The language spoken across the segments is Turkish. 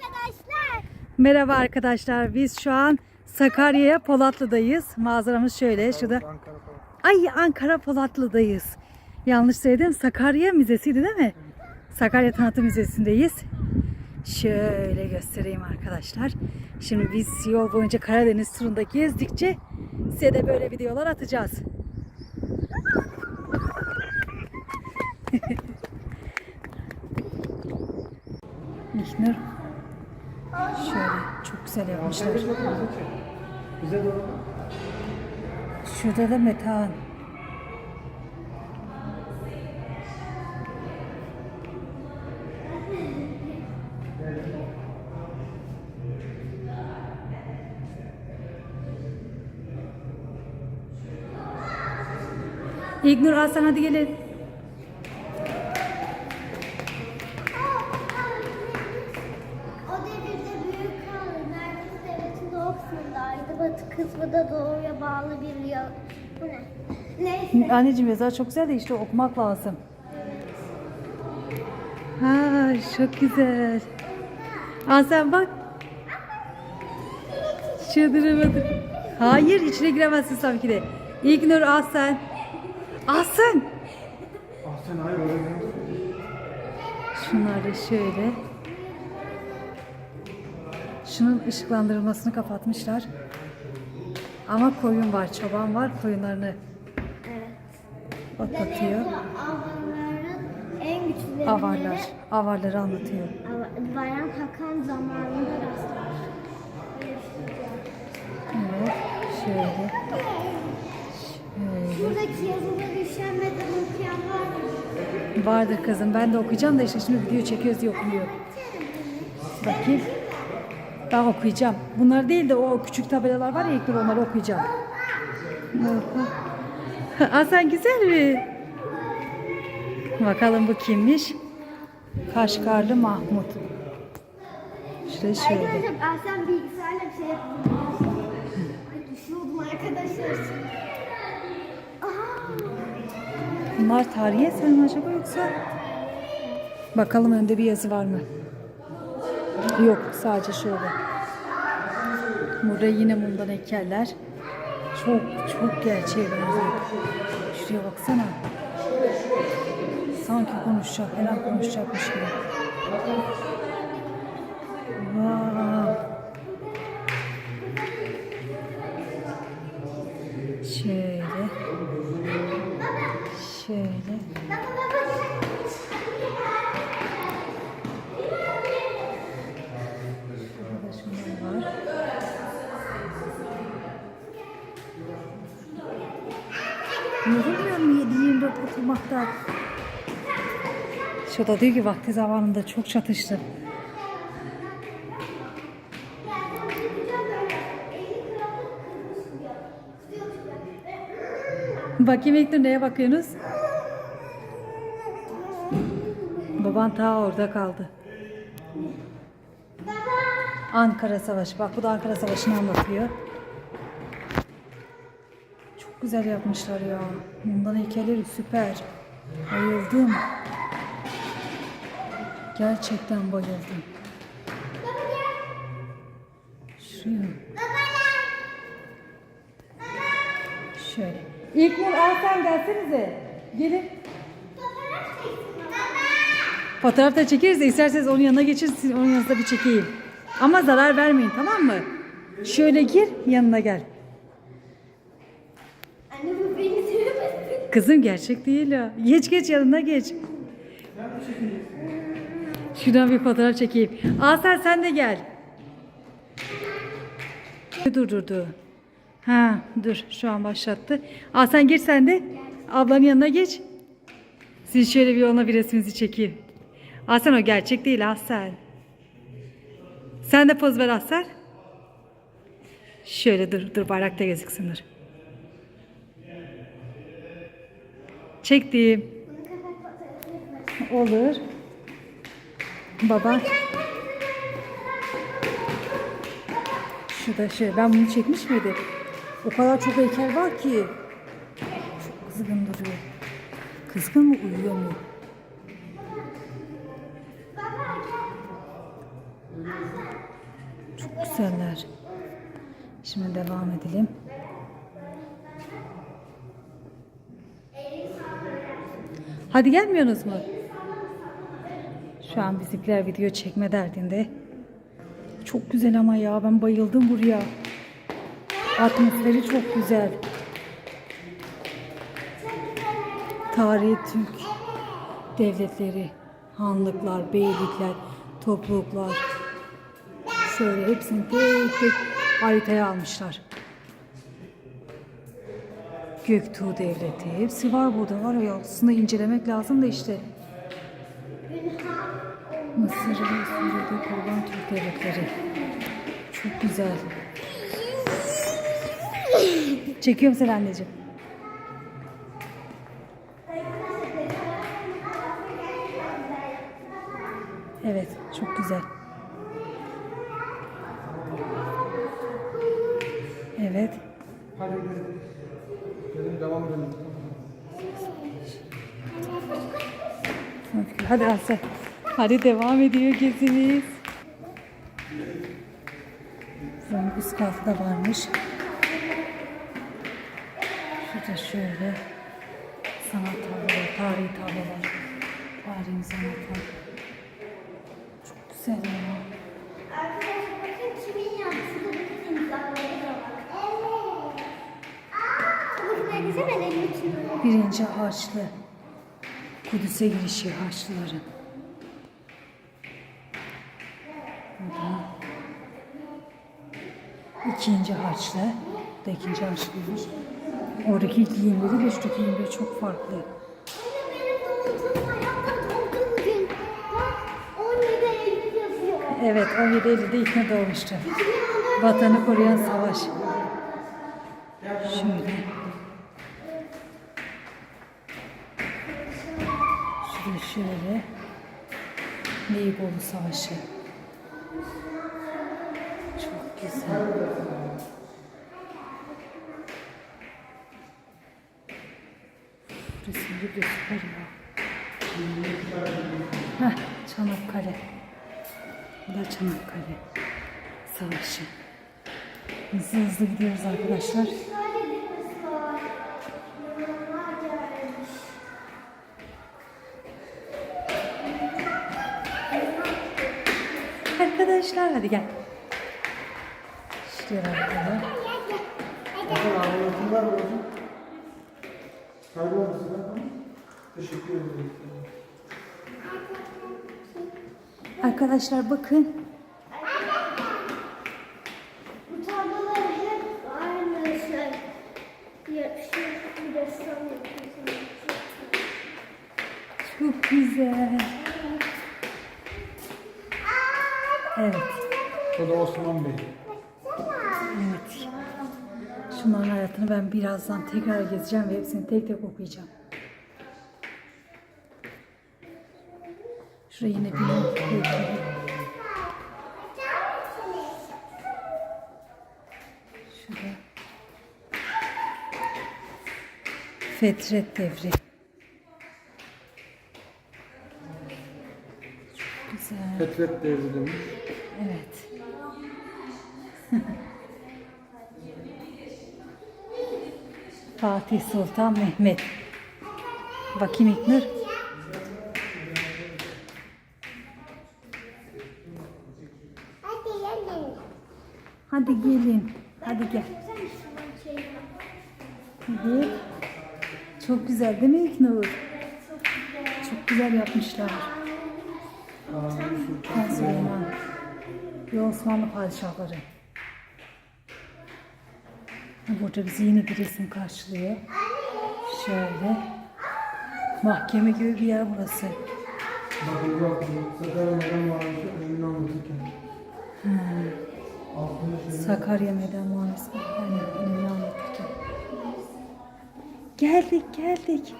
arkadaşlar. Merhaba arkadaşlar. Biz şu an Sakarya'ya Polatlı'dayız. Manzaramız şöyle. Şurada. Ankara. Ay Ankara Polatlı'dayız. Yanlış söyledim. Sakarya Müzesi'ydi değil mi? Sakarya Tanıtım Müzesi'ndeyiz. Şöyle göstereyim arkadaşlar. Şimdi biz yol boyunca Karadeniz turunda gezdikçe size de böyle videolar atacağız. İlknur şöyle çok güzel yapmışlar. Şurada da Metehan. İlknur Hasan hadi gelin. Anneciğim yazar çok güzel de işte okumak lazım. Ha çok güzel. Aa sen bak. Çıldıramadım. Hayır içine giremezsin tabii ki de. İlknur al sen. Al sen. Ah sen hayır öyle değil. Şunlar da şöyle. Şunun ışıklandırılmasını kapatmışlar. Ama koyun var, çoban var. Koyunlarını Güçlüleri. Avarlar. Avarları anlatıyor. Bayan Hakan zamanında rastlar. Evet. Şöyle. Şuradaki yazıları üşenmeden okuyan var mı? Vardır kızım. Ben de okuyacağım da işte şimdi video çekiyoruz diye okumuyor. Bakayım. Ben okuyacağım. Bunlar değil de o küçük tabelalar var ya ilk onları okuyacağım. Aa sen güzel mi? Bakalım bu kimmiş? Kaşgarlı Mahmut. Şöyle şöyle. Arkadaşlar ben sen bilgisayarla bir şey yapıyordum. Ay düşüyordum arkadaşlar. Aha. Bunlar tarihi eser mi acaba yoksa? Bakalım önde bir yazı var mı? Yok sadece şöyle. Burada yine mumdan heykeller. Çok çok gerçeğe benziyor. Şuraya baksana. Sanki konuşacak, her an konuşacakmış gibi. Vay. Şöyle. Şöyle. Burada şunlar var. Yorulmuyor mu 7-24 oturmakta? Şurada diyor ki vakti zamanında çok çatıştı. Bakayım İlknur neye bakıyorsunuz? Baban ta orada kaldı. Ankara Savaşı. Bak bu da Ankara Savaşı'nı anlatıyor. Güzel yapmışlar ya. Bundan heykelleri süper. Bayıldım. Gerçekten bayıldım. Şuraya. Şöyle. İlknur Ersen gelsenize. Gelin. Fotoğraf da çekeriz de isterseniz onun yanına geçin, onun yanınızda bir çekeyim. Ama zarar vermeyin tamam mı? Şöyle gir, yanına gel. Kızım gerçek değil ya. Geç geç yanına geç. Şuradan bir fotoğraf çekeyim. Asel sen de gel. Dur dur dur. Ha dur şu an başlattı. Asel geç sen de. Ablanın yanına geç. Siz şöyle bir ona bir resminizi çekeyim. Asel o gerçek değil Asel. Sen de poz ver Asel. Şöyle dur dur bayrakta gözüksün dur. Çektim. Olur. Baba. Şurada şey, ben bunu çekmiş miydim? O kadar çok heykel var ki. Çok kızgın duruyor. Kızgın mı uyuyor mu? Gel. güzeller. Şimdi devam edelim. Hadi gelmiyorsunuz mu? Şu an bizimkiler video çekme derdinde. Çok güzel ama ya ben bayıldım buraya. Atmosferi çok güzel. Tarihi Türk devletleri, hanlıklar, beylikler, topluluklar. Şöyle hepsini tek tek haritaya almışlar. Göktuğ Devleti. Hepsi var burada var ya aslında incelemek lazım da işte. Mısır ve Suriye'de kurulan Türk devletleri. Çok güzel. Çekiyorum seni anneciğim. Evet, çok güzel. Evet. Hadi gidelim. Gidelim devam edelim. Hadi Asya. Hadi devam ediyor gezimiz. Buranın üst katı da varmış. Şurada şöyle sanat tabloları, tarihi tablolar. Tarihi sanatlar. Çok güzel ya. Arkadaşlar bakın kimin yaptığı bakın imzaları da var. Evet. Aa, bakın ne güzel ben elimi tutuyorum. Birinci Haçlı. Kudüs'e girişi Haçlıların. İkinci Haçlı. Bu da ikinci Haçlıymış. Oradaki giyimleri de şuradaki giyimleri çok farklı. Anne benim doğduğum ayakta doğduğum gün. Bak 17 Eylül yazıyor. Evet 17 Eylül'de ilk ne doğmuştu. 2014 Vatanı koruyan savaş. Şöyle. Şurada şöyle. Neyboğlu Savaşı. Çok güzel. Resimli süper ya. Heh, Çanakkale. Bu da Çanakkale Savaşı. Hızlı hızlı gidiyoruz arkadaşlar. Arkadaşlar hadi gel. Şuraya bakalım. Bakın anlatımlar var hocam. Kaybolmasın ha? Teşekkür ederim. Arkadaşlar bakın. Bu tablolar hep aynı şey. Bir ressam. Çok güzel. Evet. Da Osman Bey. Evet. Şunların hayatını ben birazdan tekrar gezeceğim ve hepsini tek tek okuyacağım. Şuraya yine bir. Şurada. Fetret devri. Çok güzel. Fetret devri demiş. Evet. Fatih Sultan Mehmet. Bakayım İknur. Hadi gelin. Hadi gelin. Hadi gel. Hadi. Çok güzel değil mi İknur? Çok güzel yapmışlar. Sultan Süleyman. Ve Osmanlı padişahları. Burada bizi yine bir resim karşılıyor. Şöyle. Mahkeme gibi bir yer burası. Bakın bak. Sakarya Meydan Muharebesi önünü anlatırken. Şey. Sakarya Meydan. Aynen önemli anlatırken. Geldik geldik.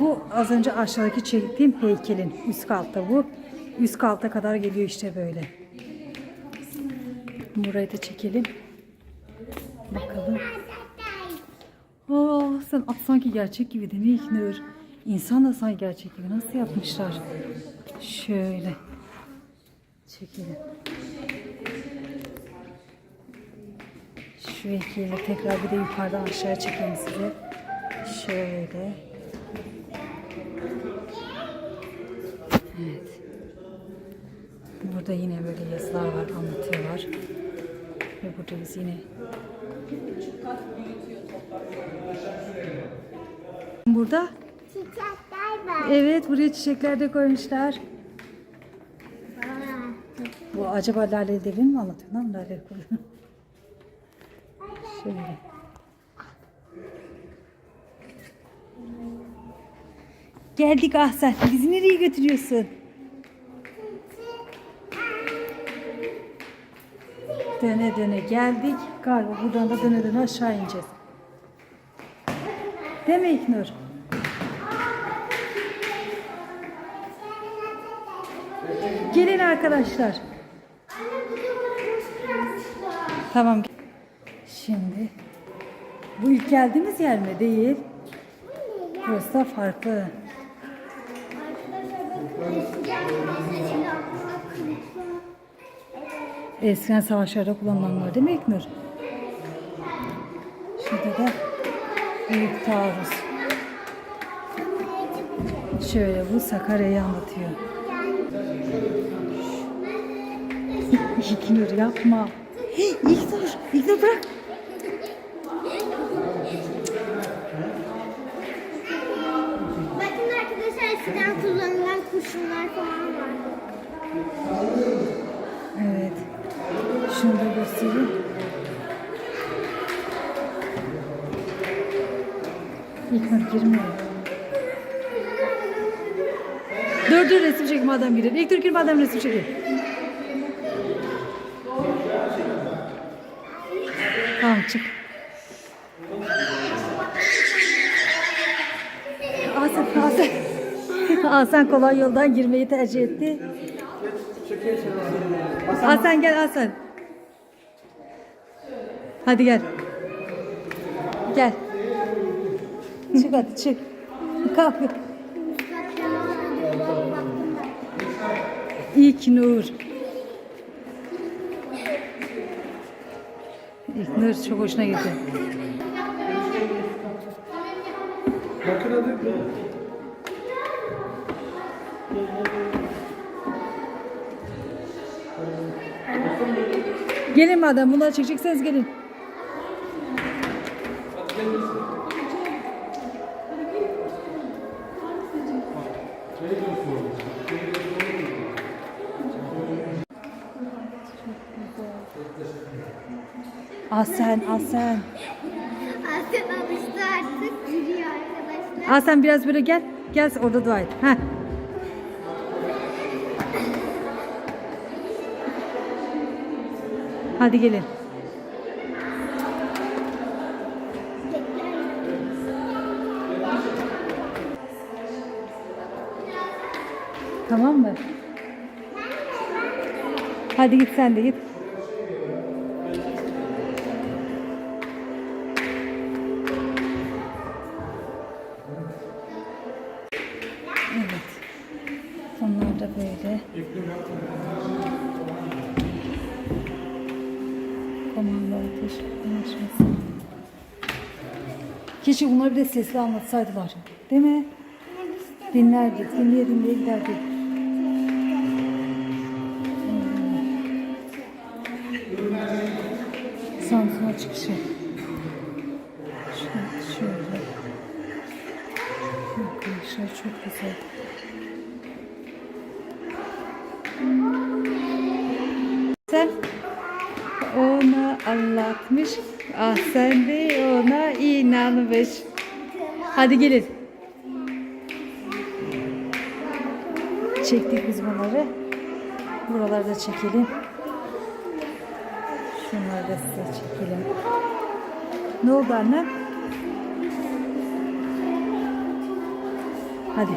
Bu az önce aşağıdaki çektiğim heykelin üst katta bu. Üst kalta kadar geliyor işte böyle. Burayı da çekelim. Bakalım. Aa, sen at sanki gerçek gibi değil mi İlknur? İnsan da sanki gerçek gibi. Nasıl yapmışlar? Şöyle. Çekelim. Şu ikiyle tekrar bir de yukarıdan aşağıya çekeyim size. Şöyle. Evet. Burada yine böyle yazılar var, anlatıyorlar. Ve burada biz yine Burada Çiçekler var. evet buraya çiçekler de koymuşlar. Bu acaba lale devin mi anlatıyor lan lale koyuyor. Şöyle. Geldik Ahsen. Bizi nereye götürüyorsun? Döne döne geldik. Galiba buradan da döne döne aşağı ineceğiz. Değil mi İknur? Gelin arkadaşlar. Tamam. Şimdi bu ilk geldiğimiz yer mi? Değil. Burası da farklı. Eskiden savaşlarda kullanılanlar değil mi İknur? Şurada da büyük taarruz. Şöyle bu Sakarya'yı anlatıyor. İknur yapma. Hey, İknur, İknur bırak. Girmiyor. Dur dur resim çekim adam girer. İlk dur adam resim çekim. Tamam çık. Hasan, Hasan. Hasan kolay yoldan girmeyi tercih etti. Hasan gel Hasan. Hadi gel. Gel. Çık hadi çık. Kalk. İlk Nur. İlk Nur çok hoşuna gitti. Bakın hadi. Gelin madem bunları çekecekseniz gelin. Asen, Asen. Aslen alıştı artık yürüyor arkadaşlar. Asen biraz böyle gel. Gel orada dua et. Heh. Hadi gelin. Hadi git sen de git. Evet. Onlar da böyle. Komando ateş anlaşması. Keşke bunları bir de sesli anlatsaydılar. Değil mi? Dinlerdik. Dinleye dinleye giderdik. Samsun'a çıkışı. Şöyle. şöyle. Arkadaşlar çok güzel. Sen ona anlatmış. Ah sen de ona inanmış. Hadi gelin. Çektik biz bunları. Buraları da çekelim. Şunları da size çekelim. Ne oldu anne? Hadi.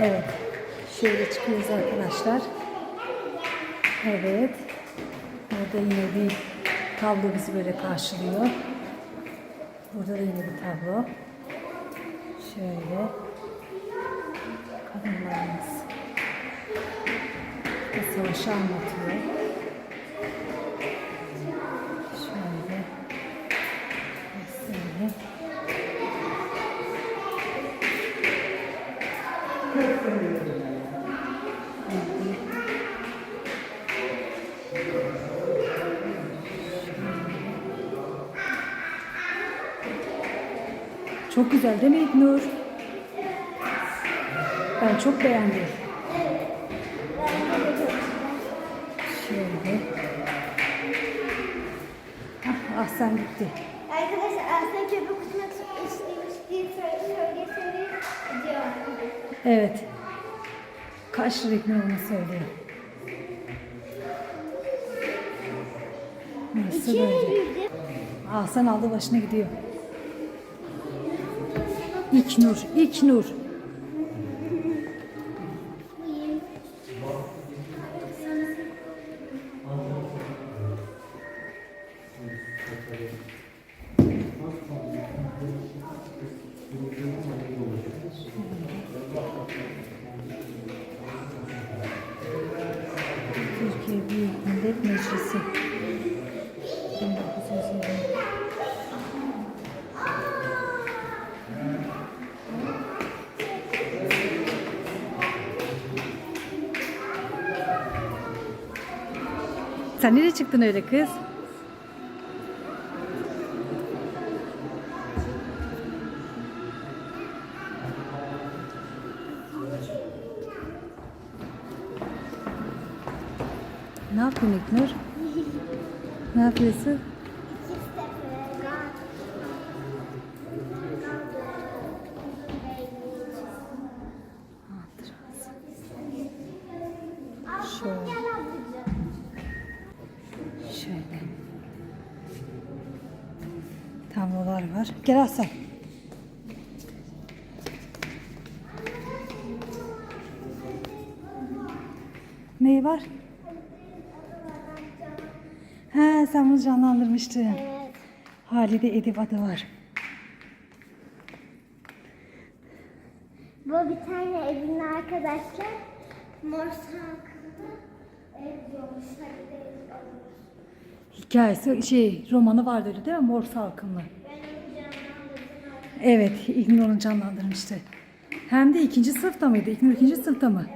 Evet. Şöyle çıkıyoruz arkadaşlar. Evet. Burada yine bir tablo bizi böyle karşılıyor. Burada da yine bir tablo. Şöyle. Kadınlarımız savaşı anlatıyor. Şöyle. Şöyle. Çok güzel değil mi İknur? Ben çok beğendim. Gitti. Arkadaşlar aslında köpek uçmak istemiş diye söyleseniz diyor. Evet. Kaç İlknur onu söylüyor. İki böyle. Hasan aldı başına gidiyor. İknur, İknur. Sen nereye çıktın öyle kız? Tablolar var. Gel Hasan. Neyi var? He sen bunu canlandırmıştın. Evet. Halide Edip adı var. Bu bir tane evin arkadaşlar. Mor saklı ev diyormuş. Hadi de ev alırız. Hikayesi şey romanı vardı öyle değil mi? Mor Salkımlı. Evet İlknur onu canlandırmıştı. Hem de ikinci sınıfta mıydı? İlknur ikinci sınıfta mı?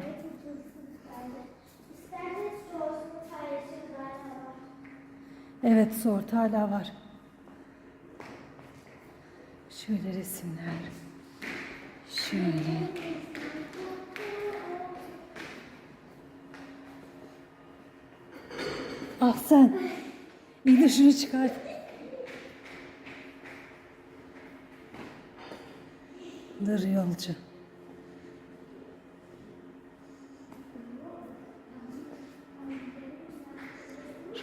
Evet sort hala var. Şöyle resimler. Şöyle. Ah sen. Bir de şunu çıkart. Dur yolcu.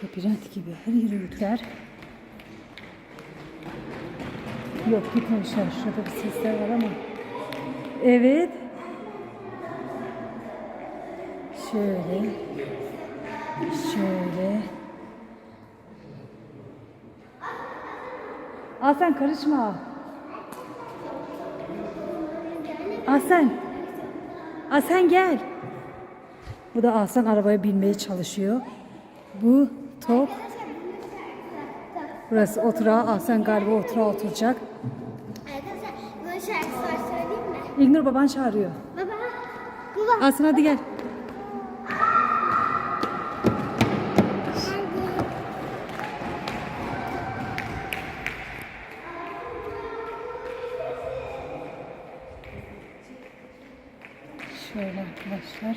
Labirent gibi her yere yükler. Yok gitmemişler. Şurada bir sesler var ama. Evet. Şöyle. Şöyle. Aslan karışma. Aslan. Aslan gel. Bu da Aslan arabaya binmeye çalışıyor. Bu top. Burası oturağı. Aslan galiba oturağa oturacak. Arkadaşlar bunun şarkısı var söyleyeyim mi? İlknur baban çağırıyor. Baba. Baba. Aslan hadi gel. Şöyle arkadaşlar.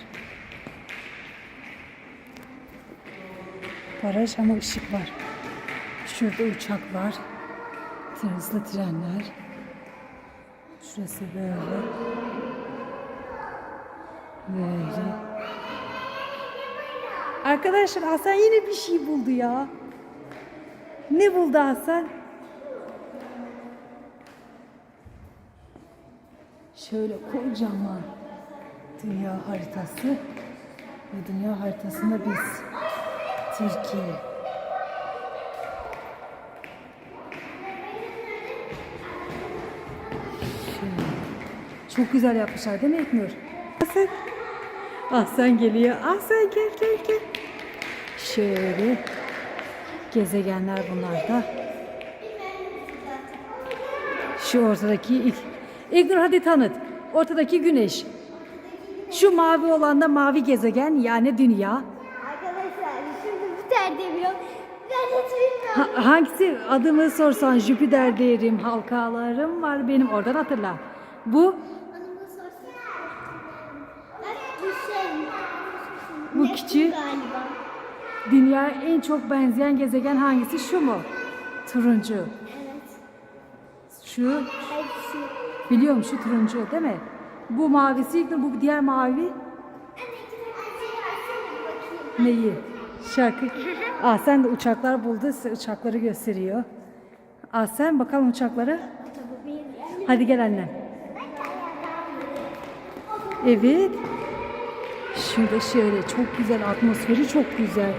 Baraj ama ışık var. Şurada uçak var. Hızlı trenler. Şurası böyle. Böyle. Arkadaşlar Hasan yine bir şey buldu ya. Ne buldu Hasan? Şöyle kocaman dünya haritası ve dünya haritasında biz Türkiye. Şöyle. Çok güzel yapmışlar değil mi İknur? Hasan. Ahsen geliyor. Ahsen gel gel gel. Şöyle gezegenler bunlar da. Şu ortadaki ilk. İlknur hadi tanıt. Ortadaki güneş. Şu mavi olan da mavi gezegen yani dünya. Arkadaşlar şimdi bir tane demiyor. Ben hiç bilmiyorum. Ha- hangisi adımı sorsan Jüpiter derim, halkalarım var benim oradan hatırla. Bu Hanımı sorsana. Bak bu şey. Bu Neptün küçüğü- galiba. dünyaya en çok benzeyen gezegen hangisi? Şu mu? Turuncu. Evet. Şu Hepsi. biliyorum şu turuncu değil mi? Bu mavisi, bu diğer mavi neyi? Şarkı. Ah sen de uçaklar buldu. Size uçakları gösteriyor. Ah sen bakalım uçaklara. Hadi gel annem. Evet. Şurada şöyle çok güzel atmosferi çok güzel.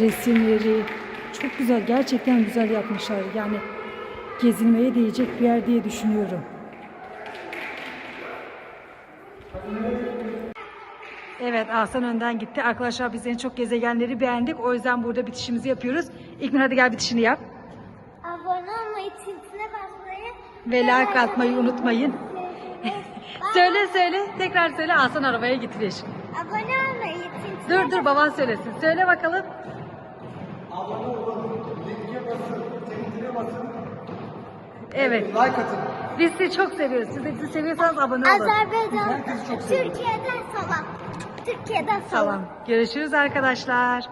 Resimleri çok güzel. Gerçekten güzel yapmışlar. Yani gezilmeye değecek bir yer diye düşünüyorum. Evet Ahsen önden gitti. Arkadaşlar biz en çok gezegenleri beğendik. O yüzden burada bitişimizi yapıyoruz. İlknur hadi gel bitişini yap. Abone olmayı, çiftine basmayı. Ve like atmayı unutmayın. Söyle söyle. Tekrar söyle. Ahsen arabaya getirir. Abone olmayı, çiftine Dur dur baban söylesin. Söyle bakalım. Evet. Like atın. Biz sizi çok seviyoruz. Siz de bizi seviyorsanız abone olun. Azerbaycan. Türkiye'den salam. Türkiye'den salam. Görüşürüz arkadaşlar.